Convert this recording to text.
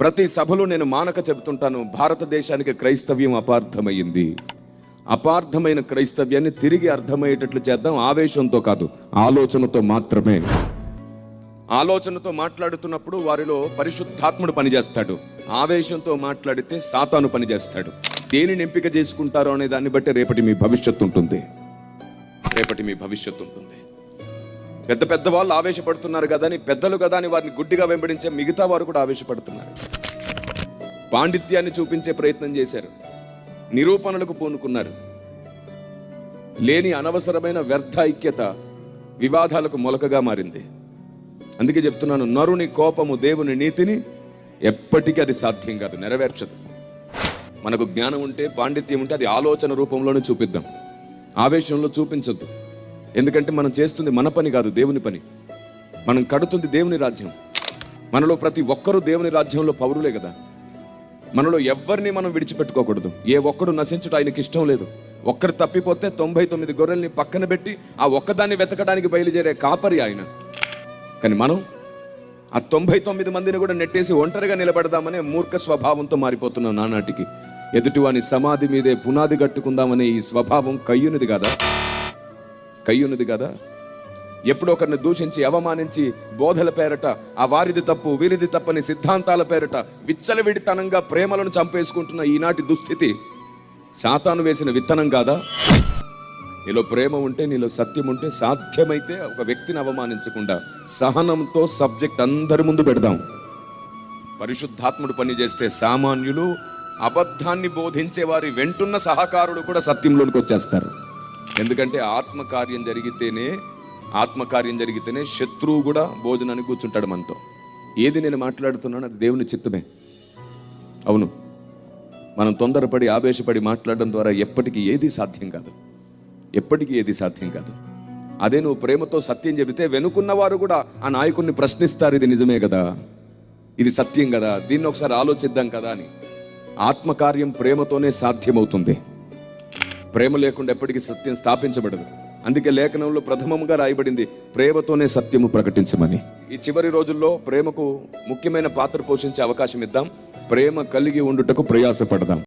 ప్రతి సభలో నేను మానక చెబుతుంటాను భారతదేశానికి క్రైస్తవ్యం అపార్థమైంది. అపార్థమైన క్రైస్తవ్యాన్ని తిరిగి అర్థమయ్యేటట్లు చేద్దాం ఆవేశంతో కాదు ఆలోచనతో మాత్రమే. ఆలోచనతో మాట్లాడుతున్నప్పుడు వారిలో పరిశుద్ధాత్ముడు పనిచేస్తాడు. ఆవేశంతో మాట్లాడితే సాతాను పనిచేస్తాడు. దేనిని ఎంపిక చేసుకుంటారో అనే దాన్ని బట్టి రేపటి మీ భవిష్యత్తు ఉంటుంది. రేపటి మీ భవిష్యత్తు ఉంటుంది. పెద్ద పెద్ద వాళ్ళు ఆవేశపడుతున్నారు కదా అని పెద్దలు కదా అని వారిని గుడ్డిగా వెంబడించే మిగతా వారు కూడా ఆవేశపడుతున్నారు. పాండిత్యాన్ని చూపించే ప్రయత్నం చేశారు. నిరూపణలకు పూనుకున్నారు. లేని అనవసరమైన వ్యర్థ ఐక్యత వివాదాలకు మొలకగా మారింది. అందుకే చెప్తున్నాను నరుని కోపము దేవుని నీతిని ఎప్పటికీ అది సాధ్యం కాదు నెరవేర్చదు. మనకు జ్ఞానం ఉంటే పాండిత్యం ఉంటే అది ఆలోచన రూపంలోనే చూపిద్దాం. ఆవేశంలో చూపించొద్దు. ఎందుకంటే మనం చేస్తుంది మన పని కాదు దేవుని పని. మనం కడుతుంది దేవుని రాజ్యం. మనలో ప్రతి ఒక్కరూ దేవుని రాజ్యంలో పౌరులే కదా. మనలో ఎవరిని మనం విడిచిపెట్టుకోకూడదు. ఏ ఒక్కడు నశించడం ఆయనకి ఇష్టం లేదు. ఒక్కరు తప్పిపోతే తొంభై తొమ్మిది గొర్రెల్ని పక్కన పెట్టి ఆ ఒక్కదాన్ని వెతకడానికి బయలుదేరే కాపరి ఆయన. కానీ మనం ఆ తొంభై తొమ్మిది మందిని కూడా నెట్టేసి ఒంటరిగా నిలబడదామనే మూర్ఖ స్వభావంతో మారిపోతున్నాం నానాటికి. ఎదుటివాని సమాధి మీదే పునాది కట్టుకుందామనే ఈ స్వభావం కయ్యునిది కదా? కయ్యున్నది కదా? ఎప్పుడో ఒకరిని దూషించి అవమానించి బోధల పేరట ఆ వారిది తప్పు వీరిది తప్పని సిద్ధాంతాల పేరట విచ్చలవిడితనంగా ప్రేమలను చంపేసుకుంటున్న ఈనాటి దుస్థితి సాతాను వేసిన విత్తనం కాదా? నీలో ప్రేమ ఉంటే నీలో సత్యం ఉంటే సాధ్యమైతే ఒక వ్యక్తిని అవమానించకుండా సహనంతో సబ్జెక్ట్ అందరి ముందు పెడదాం. పరిశుద్ధాత్ముడు పని చేస్తే సామాన్యులు అబద్ధాన్ని బోధించే వారి వెంటున్న సహకారులు కూడా సత్యంలోనికి వచ్చేస్తారు. ఎందుకంటే ఆత్మకార్యం జరిగితేనే ఆత్మకార్యం జరిగితేనే శత్రువు కూడా భోజనానికి కూర్చుంటాడు మనతో. ఏది నేను మాట్లాడుతున్నాను అది దేవుని చిత్తమే. అవును మనం తొందరపడి ఆవేశపడి మాట్లాడడం ద్వారా ఎప్పటికీ ఏది సాధ్యం కాదు. ఎప్పటికీ ఏది సాధ్యం కాదు. అదే నువ్వు ప్రేమతో సత్యం చెబితే వెనుకున్న వారు కూడా ఆ నాయకుడిని ప్రశ్నిస్తారు ఇది నిజమే కదా? ఇది సత్యం కదా? దీన్ని ఒకసారి ఆలోచిద్దాం కదా? అని. ఆత్మకార్యం ప్రేమతోనే సాధ్యమవుతుంది. ప్రేమ లేకుండా ఎప్పటికీ సత్యం స్థాపించబడదు. అందుకే లేఖనంలో ప్రథమంగా రాయబడింది ప్రేమతోనే సత్యము ప్రకటించమని. ఈ చివరి రోజుల్లో ప్రేమకు ముఖ్యమైన పాత్ర పోషించే అవకాశం ఇద్దాం ప్రేమ కలిగి ఉండుటకు ప్రయాసపడదాం.